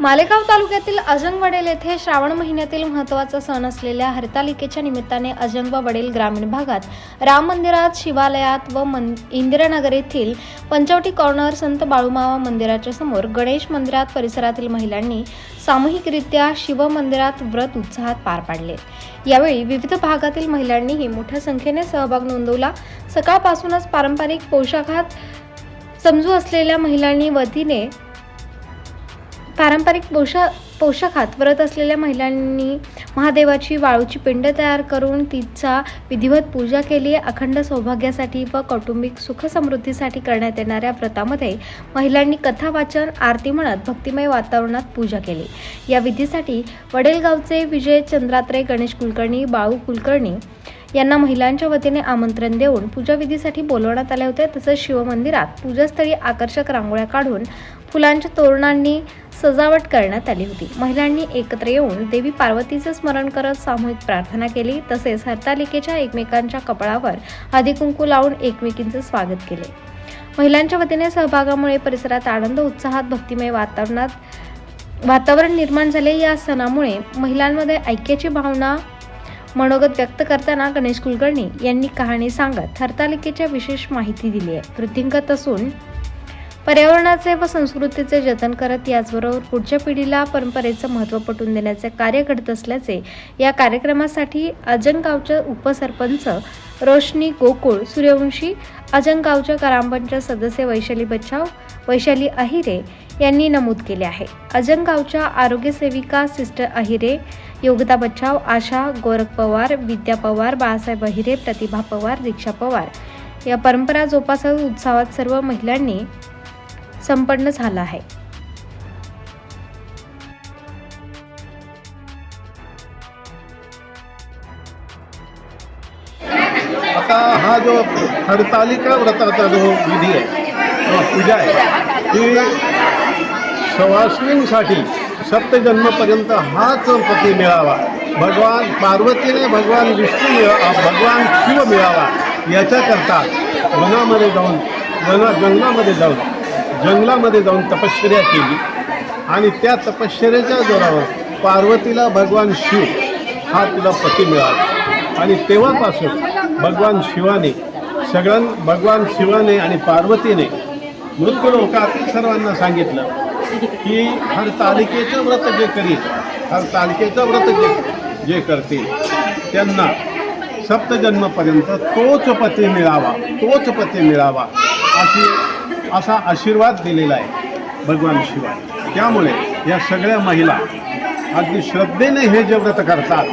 मालेगाव तालुक्यातील अजंग वडेल येथे श्रावण महिन्यातील महत्त्वाचा सण असलेल्या हरतालिकेच्या निमित्ताने अजंग व वडेल ग्रामीण भागात राम मंदिरात शिवालयात व मन इंदिरानगर येथील पंचवटी कॉर्नर संत बाळूमावा मंदिराच्या समोर गणेश मंदिरात परिसरातील महिलांनी सामूहिकरित्या शिव मंदिरात व्रत उत्साहात पार पाडले. यावेळी विविध भागातील महिलांनीही मोठ्या संख्येने सहभाग नोंदवला. सकाळपासूनच पारंपरिक पोशाखात समजू असलेल्या महिलांनी वतीने पारंपरिक पोषा पोशाखात व्रत असलेल्या महिलांनी महादेवाची वाळूची पिंड तयार करून तिचा विधिवत पूजा केली. अखंड सौभाग्यासाठी व कौटुंबिक सुखसमृद्धीसाठी करण्यात येणाऱ्या व्रतामध्ये महिलांनी कथा वाचन आरती म्हणत भक्तिमय वातावरणात पूजा केली. या विधीसाठी वडेलगावचे विजय चंद्रात्रे गणेश कुलकर्णी बाळू कुलकर्णी यांना महिलांच्या वतीने आमंत्रण देऊन पूजाविधीसाठी बोलवण्यात आले होते. तसंच शिवमंदिरात पूजास्थळी आकर्षक रांगोळ्या काढून फुलांच्या तोरणांनी सजावट करण्यात आली होती. महिलांनी एकत्र येऊन देवी पार्वतीचं स्मरण करत सामूहिक प्रार्थना केली. तसेच हरतालिकेच्या एकमेकांच्या कपाळावर हळदीकुंकू लावून एकमेकींचं स्वागत केले. महिलांच्या वतीने सहभागामुळे परिसरात आनंद उत्साहात भक्तिमय वातावरणात वातावरण निर्माण झाले. या सणामुळे महिलांमध्ये ऐक्याची भावना मनोगत व्यक्त करताना गणेश कुलकर्णी यांनी कहाणी सांगत हरतालिकेच्या विशेष माहिती दिली आहे. वृद्धिंगत असून पर्यावरणाचे व संस्कृतीचे जतन करत याचबरोबर पुढच्या पिढीला परंपरेचं महत्त्व पटवून देण्याचे कार्य घडत असल्याचे या कार्यक्रमासाठी अजनगावच्या उपसरपंच रोशनी गोकुळ सूर्यवंशी अजनगावच्या ग्रामपंचायत सदस्य वैशाली बच्चाव वैशाली अहिरे यांनी नमूद केले आहे. अजनगावच्या आरोग्य सेविका सिस्टर अहिरे योगिता बच्चाव आशा गोरख पवार विद्या पवार बाळासाहेब अहिरे प्रतिभा पवार दीक्षा पवार या परंपरा जोपासत उत्साहात सर्व महिलांनी संपन्न झाला आहे. आता हा जो हरतालिका व्रताचा जो विधी आहे पूजा आहे ती सवासणींसाठी सप्तजन्मपर्यंत हाच पती मिळावा. भगवान पार्वतीने भगवान विष्णू मिळा भगवान शिव मिळावा याच्याकरता वनामध्ये जाऊन वना जंगलामध्ये जाऊन जंगलामध्ये जाऊन तपश्चर्या केली. आणि त्या तपश्चर्याच्या जोरावर पार्वतीला भगवान शिव हा तिला पती मिळाला. आणि तेव्हापासून भगवान शिवाने सगळ्यां भगवान शिवाने आणि पार्वतीने मृत्यू लोकात सर्वांना सांगितलं की हर तालिकेचं व्रत जे करील हर तालिकेचं व्रत जे जे करतील त्यांना सप्तजन्मपर्यंत तोच पती मिळावा तोच पती मिळावा अशी असा आशीर्वाद दिलेला आहे भगवान शिवाय. त्यामुळे या सगळ्या महिला अगदी श्रद्धेने हे जे व्रत करतात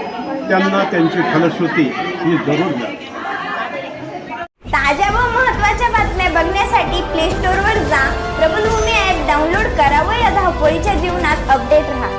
त्यांना त्यांची फलश्रुती ही जरूर मिळते ताज्या व महत्त्वाच्या बातम्या बघण्यासाठी प्ले स्टोअरवर जा. प्रबलभूमी ॲप डाउनलोड करा व या धावपळीच्या जीवनात अपडेट राहा.